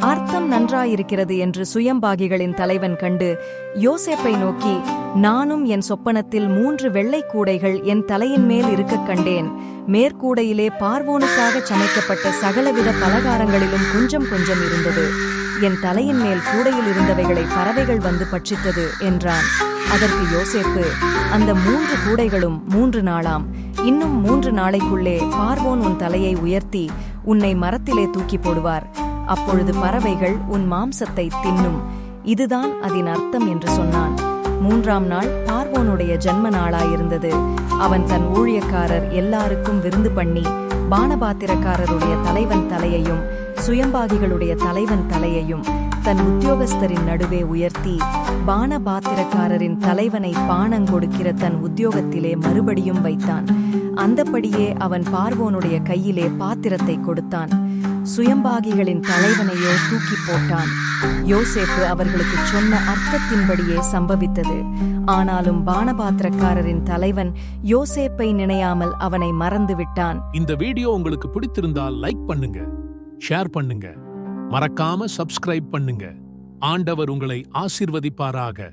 அர்த்தம் நன்றாயிருக்கிறது என்று சுயம்பாகிகளின் தலைவன் கண்டு யோசேப்பை நோக்கி நானும் என் சொப்பனத்தில் மூன்று வெள்ளைக் கூடைகள் என் தலையின் மேல் இருக்கக் கண்டேன். மேற்கூடையிலே பார்வோனுக்காக சமைக்கப்பட்ட சகலவித பலகாரங்களிலும் கொஞ்சம் கொஞ்சம் இருந்தது. என் தலையின் மேல் கூடையில் இருந்தவைகளை பறவைகள் வந்து பட்சித்தது என்றான். அதற்கு யோசேப்பு அந்த மூன்று கூடைகளும் மூன்று நாளாம். இன்னும் மூன்று நாளைக்குள்ளே பார்வோன் உன் தலையை உயர்த்தி உன்னை மரத்திலே தூக்கி போடுவார். அப்பொழுது பறவைகள் உன் மாம்சத்தை தின்னும். இதுதான் அதன் அர்த்தம் என்று சொன்னான். மூன்றாம் நாள் பார்வோனுடைய ஜன்ம நாளாயிருந்தது. அவன் தன் ஊழியக்காரர் எல்லாருக்கும் விருந்து பண்ணி பானபாத்திரக்காரருடைய தலைவன் தலையையும் சுயம்பாகிகளுடைய தலைவன் தலையையும் தன் உத்தியோகஸ்தரின் நடுவே உயர்த்தி பானபாத்திரக்காரரின் தலைவனை பானங்கொடுக்கிற தன் உத்தியோகத்திலே மறுபடியும் வைத்தான். அந்தபடியே அவன் பார்வோனுடைய கையிலே பாத்திரத்தை கொடுத்தான். சுயம்பாகிகளின் தலைவனையோ தூக்கி போட்டான். யோசேப்பு அவர்களுக்கு சொன்ன அர்த்தத்தின்படியே சம்பவித்தது. ஆனாலும் பானபாத்திரக்காரரின் தலைவன் யோசேப்பை நினையாமல் அவனை மறந்து விட்டான். இந்த வீடியோ உங்களுக்கு பிடித்திருந்தால் லைக் பண்ணுங்க ஷேர் பண்ணுங்க மறக்காம சப்ஸ்கிரைப் பண்ணுங்க. ஆண்டவர் உங்களை ஆசிர்வதிப்பாராக.